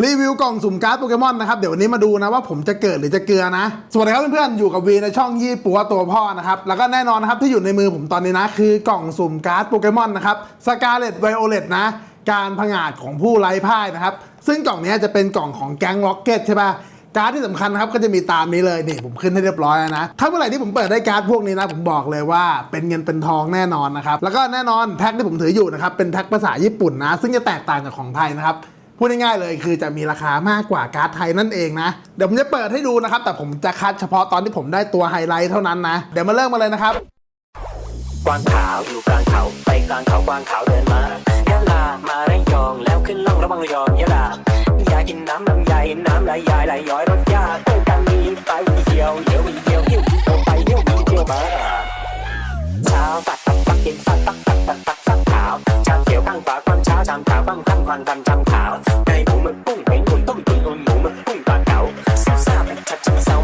รีวิวกล่องสุ่มการ์ดโปเกมอนนะครับ เดี๋ยววันนี้มาดูนะว่าผมจะเกิดหรือจะเกลือนะ สวัสดีครับเพื่อนๆ อยู่กับวีในช่องยี่ปัวตัวพ่อนะครับ แล้วก็แน่นอนนะครับที่อยู่ในมือผมตอนนี้นะ คือกล่องสุ่มการ์ดโปเกมอนนะครับสกาเลตไวโอเลตนะ การผงาดของผู้ไร้พ่ายนะครับ ซึ่งกล่องนี้จะเป็นกล่องของแก๊งล็อกเก็ตใช่ป่ะการ์ดที่สำคัญครับก็จะมีตามนี้เลยนี่ผมขึ้นให้เรียบร้อยแล้วนะ ถ้าเมื่อไหร่ที่ผมเปิดได้การ์ดพวกนี้นะ ผมบอกเลยว่าเป็นเงินเป็นทองแน่นอนนะครับแล้วก็แน่นอนแพ็คที่ผมถืออยู่นะครับเป็นแพ็คภาษาญี่ปุ่นนะ ซึ่งจะแตกต่างจากของไทยนะครับ พูดง่ายๆเลยคือจะมีราคามากกว่าการ์ดไทยนั่นเองนะ เดี๋ยวผมจะเปิดให้ดูนะครับ แต่ผมจะคัดเฉพาะตอนที่ผมได้ตัวไฮไลท์เท่านั้นนะ เดี๋ยวมาเริ่มมาเลยนะครับกวางขาวอยู่กลางเขาไปกลางเขากวางขาวเดินมายะลามาระยองแล้วขึ้นล่องระวังระยองยะลายากกินน้ำลำไยน้ำไหลยายไหลย้อยรสยาเต้นกันมีไปเดียวเดี๋ยวเดียวเที่ยวเดียวไปเที่ยวเดียวมาเช้าฟักฟักฟักกินฟักฟักฟักฟักฟักฟักขาวชามเขียวข้างฝาความเช้าชามขาวความค่ำควันดำชาม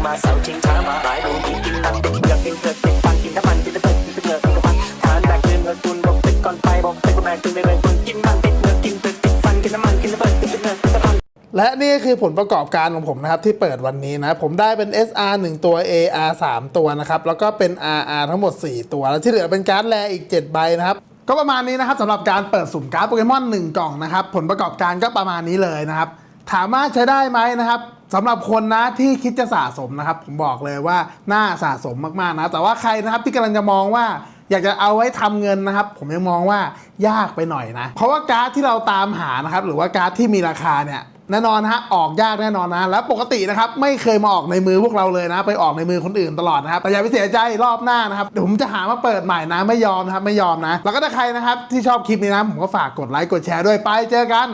มาเสาชิงช้ามาหลายดูกินกินตับติดเกลือกินเกลือติดฟันกินน้ำมันกินตะเพิดกินตะเกลือกกินกระพันทานแบบกินเงินตุนบอกติดก่อนไปบอกติดก่อนแม่ตุนในเงินตุนกินมันติดเงินกินเกลือติดฟันกินน้ำมันกินตะเพิดกินตะเกลือกินตะพันและนี่คือผลประกอบการของผมนะครับที่เปิดวันนี้นะผมได้เป็น SR 1 ตัว AR 3 ตัวนะครับแล้วก็เป็น RR ทั้งหมด 4 ตัว แล้วที่เหลือเป็นการ์ดแรอีก 7 ใบนะครับก็ประมาณนี้นะครับสำหรับการเปิดสุ่มการ์ดโปเกมอน1กล่องนะครับผลประกอบการก็ประมาณนี้เลยนะครับ ถามว่าใช้ได้ไหมนะครับสำหรับคนนะที่คิดจะสะสมนะครับ ผมบอกเลยว่าน่าสะสมมากๆนะ แต่ว่าใครนะครับที่กำลังจะมองว่าอยากจะเอาไว้ทำเงินนะครับ ผมยังมองว่ายากไปหน่อยนะ เพราะว่าการ์ดที่เราตามหานะครับ หรือว่าการ์ดที่มีราคาเนี่ยแน่นอนนะฮะออกยากแน่นอนนะแล้วปกตินะครับไม่เคยมาออกในมือพวกเราเลยนะ ไปออกในมือคนอื่นตลอดนะครับแต่อย่าไปเสียใจรอบหน้านะครับเดี๋ยวผมจะหามาเปิดใหม่นะไม่ยอมนะครับไม่ยอมนะ แล้วก็ถ้าใครนะครับที่ชอบคลิปนี้นะผมก็ฝากกดไลค์กดแชร์ด้วยไปเจอกัน